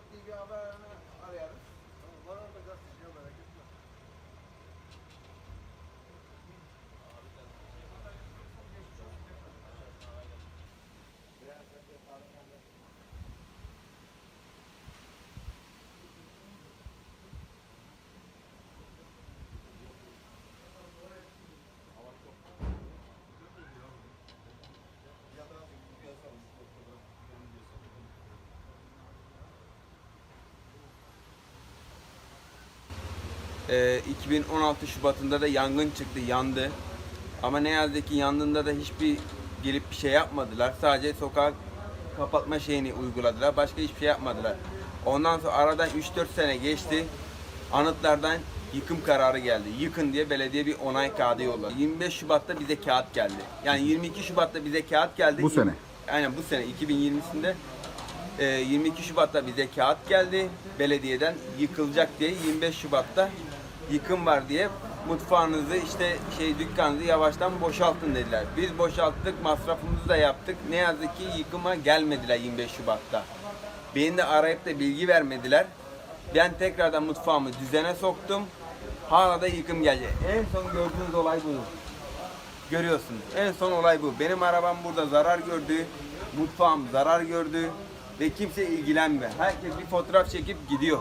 yok diye bir haberini arayalım. Var orada Ee, 2016 Şubat'ında da yangın çıktı, yandı. Ama ne yazık ki yandığında da hiçbir gelip bir şey yapmadılar. Sadece sokak kapatma şeyini uyguladılar. Başka hiçbir şey yapmadılar. Ondan sonra aradan 3-4 sene geçti. Anıtlardan yıkım kararı geldi. Yıkın diye belediye bir onay kağıdı yolladı. 25 Şubat'ta bize kağıt geldi. Yani 22 Şubat'ta bize kağıt geldi. Bu sene. Aynen bu sene 2020'sinde e, 22 Şubat'ta bize kağıt geldi belediyeden yıkılacak diye 25 Şubat'ta yıkım var diye mutfağınızı işte şey dükkanınızı yavaştan boşaltın dediler. Biz boşalttık masrafımızı da yaptık. Ne yazık ki yıkıma gelmediler 25 Şubat'ta. Beni de arayıp da bilgi vermediler. Ben tekrardan mutfağımı düzene soktum. Hala da yıkım gelecek. En son gördüğünüz olay bu. Görüyorsunuz. En son olay bu. Benim arabam burada zarar gördü. Mutfağım zarar gördü. Ve kimse ilgilenmiyor. Herkes bir fotoğraf çekip gidiyor.